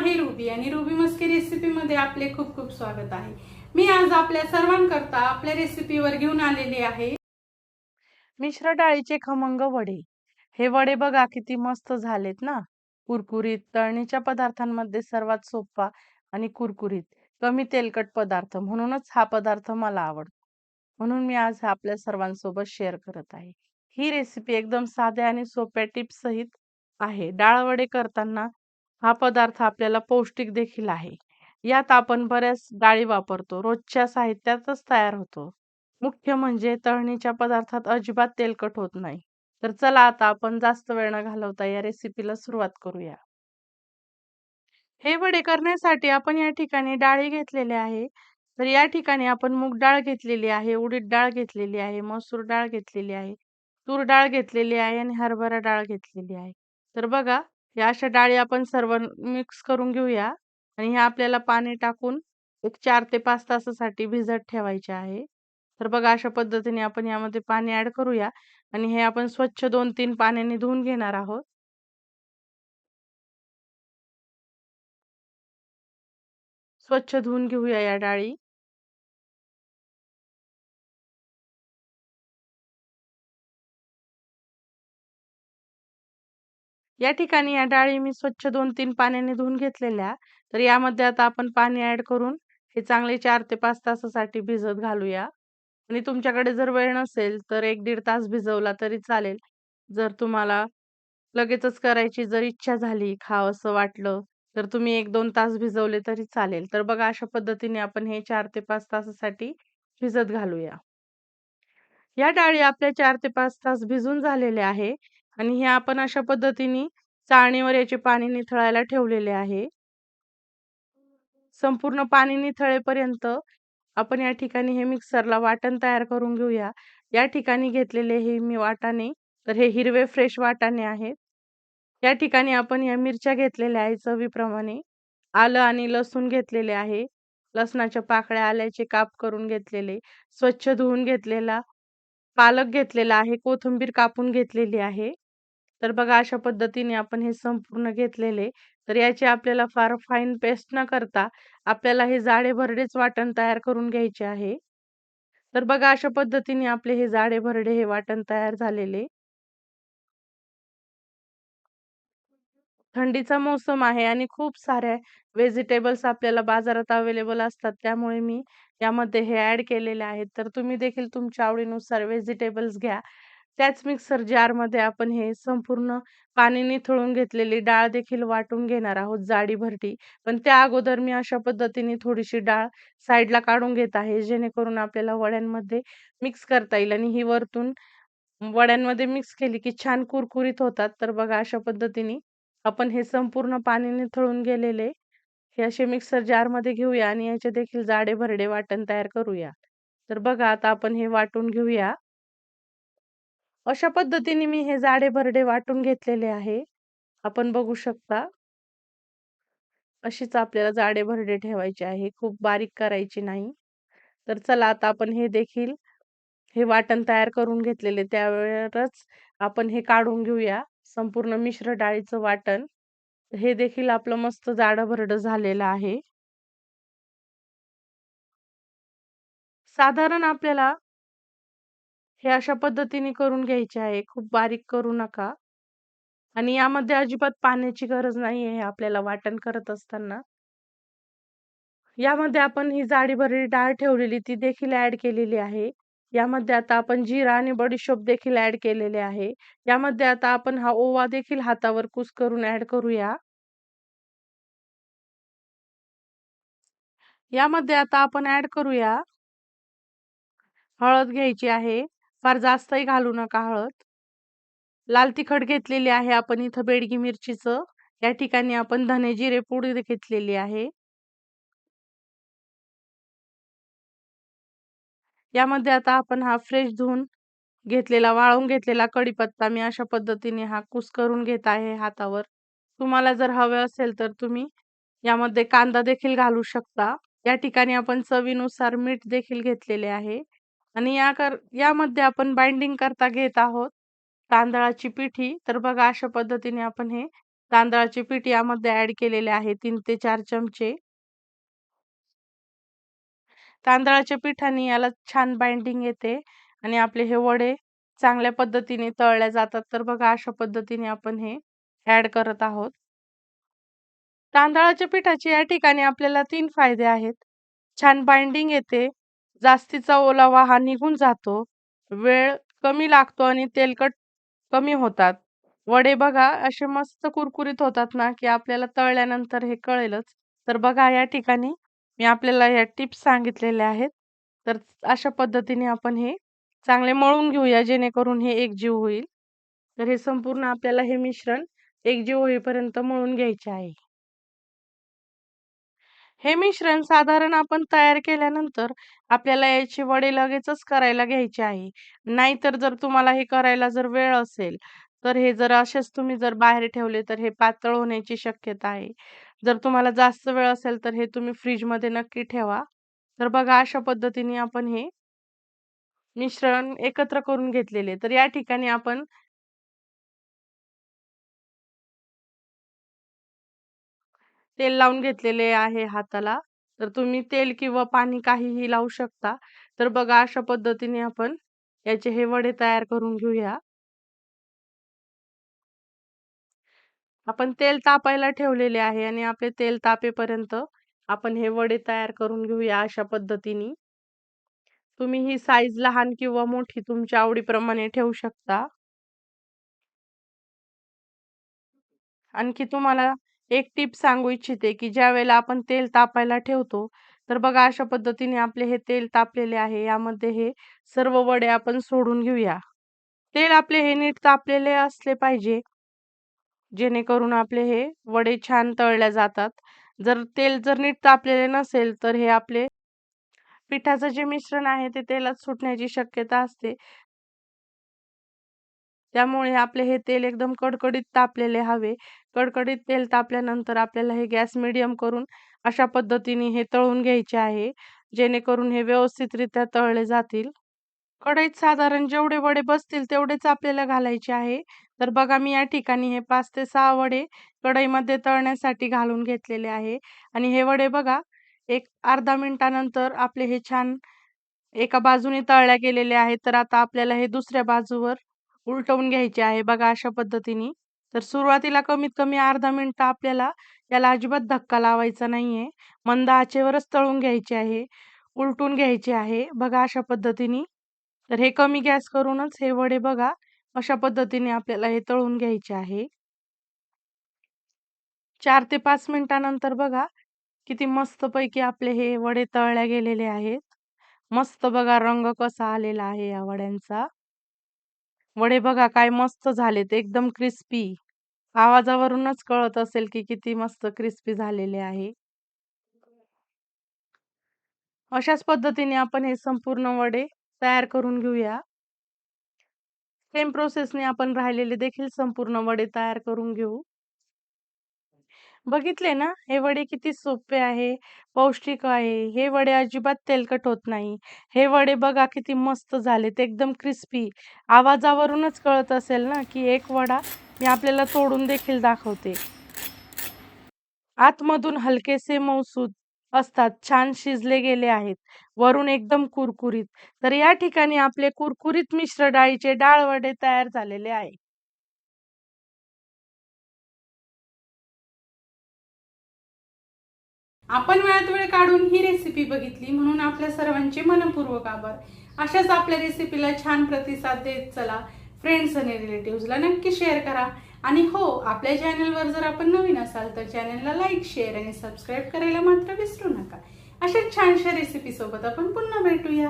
आहे रुबी आणि रुबी मस्की रेसिपीमध्ये आपले खूप खूप स्वागत आहे. मी आज आपल्या सर्वांकरता आपल्या रेसिपीवर घेऊन आलेली आहे. मिश्र डाळीचे खमंग वडे. हे वडे बघा किती मस्त झालेत ना. कुरकुरीत तळणीच्या पदार्थांमध्ये सर्वात सोपा आणि कुरकुरीत कमी तेलकट पदार्थ म्हणूनच हा पदार्थ मला आवडतो. म्हणून मी आज आपल्या सर्वांसोबत शेअर करत आहे. ही रेसिपी एकदम साध्या आणि सोप्या टिप्स सहित आहे. डाळ वडे करताना हा पदार्थ आपल्याला पौष्टिक देखील आहे. यात आपण बऱ्याच डाळी वापरतो. रोजच्या साहित्यातच तयार होतो. मुख्य म्हणजे तळणीच्या पदार्थात अजिबात तेलकट होत नाही. तर चला आता आपण जास्त वेळ न घालवता या रेसिपीला सुरुवात करूया. हे वडे करण्यासाठी आपण या ठिकाणी डाळी घेतलेल्या आहे. तर या ठिकाणी आपण मूग डाळ घेतलेली आहे उडीद डाळ घेतलेली आहे मसूर डाळ घेतलेली आहे तूर डाळ घेतलेली आहे आणि हरभरा डाळ घेतलेली आहे. तर बघा या अशा डाळी आपण सर्व मिक्स करून घेऊया आणि ह्या आपल्याला पाणी टाकून एक चार ते पाच तासासाठी भिजत ठेवायचे आहे. तर बघा अशा पद्धतीने आपण यामध्ये पाणी ऍड करूया आणि हे आपण स्वच्छ दोन तीन पाण्याने धुवून घेणार आहोत. स्वच्छ धुवून घेऊया या डाळी. या ठिकाणी या डाळी मी स्वच्छ दोन तीन पाण्याने धुवून घेतलेल्या. तर यामध्ये आता आपण पाणी ॲड करून हे चांगले चार ते पाच तासासाठी भिजत घालूया. आणि तुमच्याकडे जर वेळ नसेल तर एक दीड तास भिजवला तरी चालेल. जर तुम्हाला लगेचच करायची जर इच्छा झाली खावंसं वाटलं तर तुम्ही एक दोन तास भिजवले तरी चालेल. तर बघा अशा पद्धतीने आपण हे चार ते पाच तासासाठी भिजत घालूया. या डाळी आपल्या चार ते पाच तास भिजून झालेल्या आहे. आणि हे आपण अशा पद्धतीने चाळणीवर याचे पाणी निथळायला ठेवलेले आहे. संपूर्ण पाणी निथळेपर्यंत आपण या ठिकाणी हे मिक्सरला वाटण तयार करून घेऊया. या ठिकाणी घेतलेले हे मी वाटाणे तर हे हिरवे फ्रेश वाटाणे आहेत. या ठिकाणी आपण या मिरच्या घेतलेल्या आहे चवीप्रमाणे. आलं आणि लसूण घेतलेले आहे. लसणाच्या पाकळ्या आल्याचे काप करून घेतलेले. स्वच्छ धुवून घेतलेला पालक घेतलेला आहे. कोथिंबीर कापून घेतलेली आहे. तर बघा अशा पद्धतीने आपण हे संपूर्ण घेतलेले तर याची आपल्याला फार फाईन पेस्ट न करता आपल्याला हे जाडे भरडेच वाटण तयार करून घ्यायचे आहे. तर बघा अशा पद्धतीने आपले हे जाडे भरडे हे वाटण तयार झालेले. थंडीचा मोसम आहे आणि खूप साऱ्या व्हेजिटेबल्स आपल्याला बाजारात अवेलेबल असतात. त्यामुळे मी यामध्ये हे ऍड केलेले आहेत. तर तुम्ही देखील तुमच्या आवडीनुसार व्हेजिटेबल्स घ्या. त्याच मिक्सर जारमध्ये आपण हे संपूर्ण पाणी निथळून घेतलेली डाळ देखील वाटून घेणार आहोत जाडी भरटी पण त्या अगोदर मी अशा पद्धतीने थोडीशी डाळ साईडला काढून घेत आहे जेणेकरून आपल्याला वड्यांमध्ये मिक्स करता येईल. आणि ही वरतून वड्यांमध्ये मिक्स केली की छान कुरकुरीत होतात. तर बघा अशा पद्धतीने आपण हे संपूर्ण पाणी निथळून गेलेले हे असे मिक्सर जारमध्ये घेऊया आणि याचे देखील जाडे भरडे वाटण तयार करूया. तर बघा आता आपण हे वाटून घेऊया. अशा पद्धतीने मी हे जाडे भरडे वाटून घेतलेले आहे. आपण बघू शकता. अशीच आपल्याला जाडे भरडे ठेवायचे आहे. खूप बारीक करायची नाही. तर चला आता आपण हे देखील हे वाटण तयार करून घेतलेले. त्यावेळेस आपण हे काढून घेऊया. संपूर्ण मिश्र डाळीचं वाटण. हे देखील आपलं मस्त जाडं भरडं झालेलं आहे. साधारण आपल्याला हे अशा पद्धतीने करून घ्यायचे आहे. खूप बारीक करू नका. आणि यामध्ये अजिबात पाण्याची गरज नाही आहे आपल्याला वाटण करत असताना. यामध्ये आपण ही जाडी डाळ ठेवलेली ती देखील ऍड केलेली आहे. यामध्ये आता आपण जिरा आणि बडीशोप देखील ऍड केलेले आहे. यामध्ये आता आपण हा ओवा देखील हातावर कुस करून ऍड करूया. यामध्ये आता आपण ऍड करूया. हळद घ्यायची आहे. फार जास्तही घालू नका हळद. लाल तिखट घेतलेली आहे आपण इथं बेडगी मिरचीचं. या ठिकाणी आपण धने जिरे पुडी घेतलेली आहे. यामध्ये आता आपण हा फ्रेश धुवून घेतलेला वाळून घेतलेला कढीपत्ता मी अशा पद्धतीने हा कुस करून घेत आहे हातावर. तुम्हाला जर हवे असेल तर तुम्ही यामध्ये कांदा देखील घालू शकता. या ठिकाणी आपण चवीनुसार मीठ देखील घेतलेले आहे. आणि या कर यामध्ये आपण बाइंडिंग करता घेत आहोत. तांदळाची पिठी तर बघा अशा पद्धतीने आपण हे तांदळाची पीठ यामध्ये ऍड केलेले आहे तीन ते चार चमचे. तांदळाच्या पिठाने याला छान बाइंडिंग येते आणि आपले हे वडे चांगल्या पद्धतीने तळले जातात. तर बघा अशा पद्धतीने आपण हे ऍड करत आहोत. तांदळाच्या पिठाचे या ठिकाणी आपल्याला तीन फायदे आहेत. छान बाइंडिंग येते. जास्तीचा ओलावा हा निघून जातो. वेळ कमी लागतो आणि तेलकट कमी होतात. वडे बघा असे मस्त कुरकुरीत होतात ना की आपल्याला तळल्यानंतर हे कळेलच. तर बघा या ठिकाणी मी आपल्याला या टिप्स सांगितलेल्या आहेत. तर अशा पद्धतीने आपण हे चांगले मळून घेऊया जेणेकरून हे एकजीव होईल. तर हे संपूर्ण आपल्याला हे मिश्रण एकजीव होईपर्यंत मळून घ्यायचे आहे. हे मिश्रण साधारण आपण तयार केल्यानंतर आपल्याला याचे वडे लगेचच करायला घ्यायचे आहे. नाहीतर जर तुम्हाला हे करायला जर वेळ असेल तर हे जर असेच तुम्ही जर बाहेर ठेवले तर हे पातळ होण्याची शक्यता आहे. जर तुम्हाला जास्त वेळ असेल तर हे तुम्ही फ्रीजमध्ये नक्की ठेवा. तर बघा अशा पद्धतीने आपण हे मिश्रण एकत्र करून घेतलेले तर या ठिकाणी आपण तेल लावून घेतलेले आहे हाताला. तर तुम्ही तेल किंवा पाणी काहीही लावू शकता. तर बघा अशा पद्धतीने आपण याचे हे वडे तयार करून घेऊया. आपण तेल तापायला ठेवलेले आहे आणि आपले तेल तापेपर्यंत आपण हे वडे तयार करून घेऊया अशा पद्धतीने. तुम्ही ही साईज लहान किंवा मोठी तुमच्या आवडीप्रमाणे ठेवू शकता. आणखी तुम्हाला एक टिप सांगू इच्छिते की ज्या वेळेला आपण तेल तापायला ठेवतो तर बघा अशा पद्धतीने आपले हे तेल तापलेले आहे. यामध्ये हे सर्व वडे आपण सोडून घेऊया. तेल आपले हे नीट तापलेले असले पाहिजे. जेणेकरून आपले हे वडे छान तळल्या जातात. जर तेल जर नीट तापलेले नसेल तर हे आपले पिठाचं जे मिश्रण आहे ते तेलात सुटण्याची शक्यता असते. त्यामुळे आपले हे तेल एकदम कडकडीत तापलेले हवे. कडकडीत तेल तापल्यानंतर आपल्याला हे गॅस मिडियम करून अशा पद्धतीने हे तळून घ्यायचे आहे. जेणेकरून हे व्यवस्थितरित्या तळले जातील. कढईत साधारण जेवढे वडे बसतील तेवढेच आपल्याला घालायचे आहे. तर बघा मी या ठिकाणी हे पाच ते सहा वडे कढईमध्ये तळण्यासाठी घालून घेतलेले आहे. आणि हे वडे बघा एक अर्धा मिनिटानंतर आपले हे छान एका बाजूने तळल्या गेलेले आहेत. तर आता आपल्याला हे दुसऱ्या बाजूवर उलटवून घ्यायचे आहे बघा अशा पद्धतीने. तर सुरुवातीला कमीत कमी अर्धा मिनटं आपल्याला याला अजिबात धक्का लावायचा नाहीये. मंद आचेवरच तळून घ्यायचे आहे. उलटून घ्यायचे आहे बघा अशा पद्धतीने. तर हे कमी गॅस करूनच हे वडे बघा अशा पद्धतीने आपल्याला हे तळून घ्यायचे आहे. चार ते पाच मिनिटानंतर बघा किती मस्त पैकी आपले हे वडे तळल्या गेलेले आहेत. मस्त बघा रंग कसा आलेला आहे या वड्यांचा. वडे बघा काय मस्त झालेत एकदम क्रिस्पी. आवाजावरूनच कळत असेल की किती मस्त क्रिस्पी झालेले आहे. अशाच पद्धतीने आपण हे संपूर्ण वडे तयार करून घेऊया. सेम प्रोसेसने आपण राहिलेले देखील संपूर्ण वडे तयार करून घेऊ. बघितले ना हे वडे किती सोपे आहे पौष्टिक आहे हे वडे अजिबात तेलकट होत नाही. हे वडे बघा किती मस्त झालेत एकदम क्रिस्पी. आवाजावरूनच कळत असेल ना की एक वडा मी आपल्याला तोडून देखील दाखवते. आतमधून हलकेसे मऊसूद असतात छान शिजले गेले आहेत वरून एकदम कुरकुरीत. तर या ठिकाणी आपले कुरकुरीत मिश्र डाळीचे डाळ वडे तयार झालेले आहे. आपण वेळात वेळ काढून ही रेसिपी बघितली म्हणून आपल्या सर्वांचे मनपूर्वक आभार. अशाच आपल्या रेसिपीला छान प्रतिसाद देत चला. फ्रेंड्स आणि रिलेटिव्हजला नक्की शेअर करा. आणि हो आपल्या चॅनलवर जर आपण नवीन असाल तर चॅनलला लाईक शेअर आणि सबस्क्राईब करायला मात्र विसरू नका. अशा छानशा रेसिपीसोबत आपण पुन्हा भेटूया.